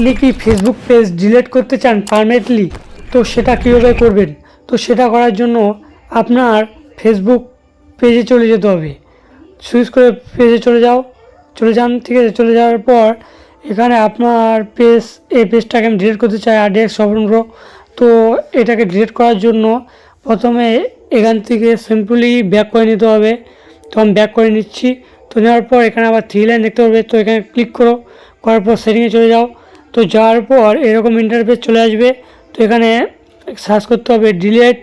আপনি কি Facebook page delete করতে চান পারমানেন্টলি তো সেটা কীভাবে করবেন? তো সেটা করার জন্য আপনার ফেসবুক পেজে চলে যেতে হবে। সুইচ করে পেজে চলে যাও। চলে যান, ঠিক আছে? চলে যাওয়ার পর এখানে আপনার পেজ এই পেজটাকে আমি ডিলিট করতে চাই, আর ডেস্ক স্বপ্নগ্র তো এটাকে ডিলিট করার জন্য প্রথমে এখান থেকে সিম্পলি ব্যাক করে নিতে হবে। তো আমি ব্যাক করে নিচ্ছি। তো নেওয়ার পর এখানে আবার থ্রি লাইন দেখতে পারবে। তো এখানে ক্লিক করো। করার পর সেটিংয়ে চলে যাও। তো যাওয়ার পর এরকম ইন্টারফেস চলে আসবে। তো এখানে সার্চ করতে হবে ডিলেট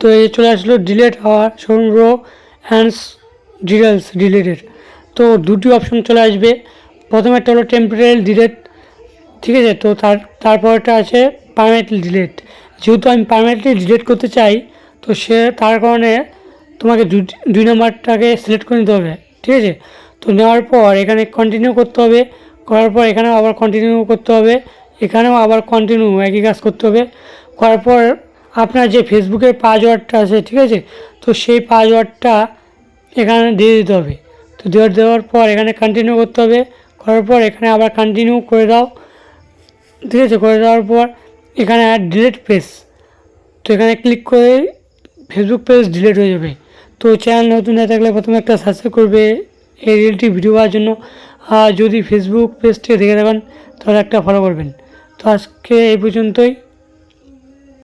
তো এই চলে আসলো ডিলেট হওয়ার রো অ্যান্ডস ডিটেলস ডিলেটেড তো দুটি অপশন চলে আসবে। প্রথমে একটা হলো টেম্পোরারি ডিলেট ঠিক আছে? তো তার, তারপরটা আছে পারমানেন্টলি ডিলেট যেহেতু আমি পারমানেন্টলি ডিলেট করতে চাই, তো সে, তার কারণে তোমাকে দুই নম্বরটাকে সিলেক্ট করে নিতে হবে, ঠিক আছে? তো নেওয়ার পর এখানে কন্টিনিউ করতে হবে। করার পর এখানেও আবার কন্টিনিউ করতে হবে। এখানেও আবার কন্টিনিউ একই কাজ করতে হবে। করার পর আপনার যে ফেসবুকের পাসওয়ার্ডটা আছে, ঠিক আছে? তো সেই পাসওয়ার্ডটা এখানে দিয়ে দিতে হবে। তো দেওয়ার দেওয়ার পর এখানে কন্টিনিউ করতে হবে। করার পর এখানে আবার কন্টিনিউ করে দাও। ঠিক আছে? করে দেওয়ার পর এখানে ডিলেট পেজ তো এখানে ক্লিক করে ফেসবুক পেজ ডিলিট হয়ে যাবে। তো চ্যানেল নতুন হয়ে থাকলে প্রথমে একটা সাবস্ক্রাইব করবে এই রিলটি ভিডিও পাওয়ার জন্য। আর যদি ফেসবুক পেজটি দেখে থাকেন তাহলে একটা ফলো করবেন। তো আজকে এই পর্যন্তই।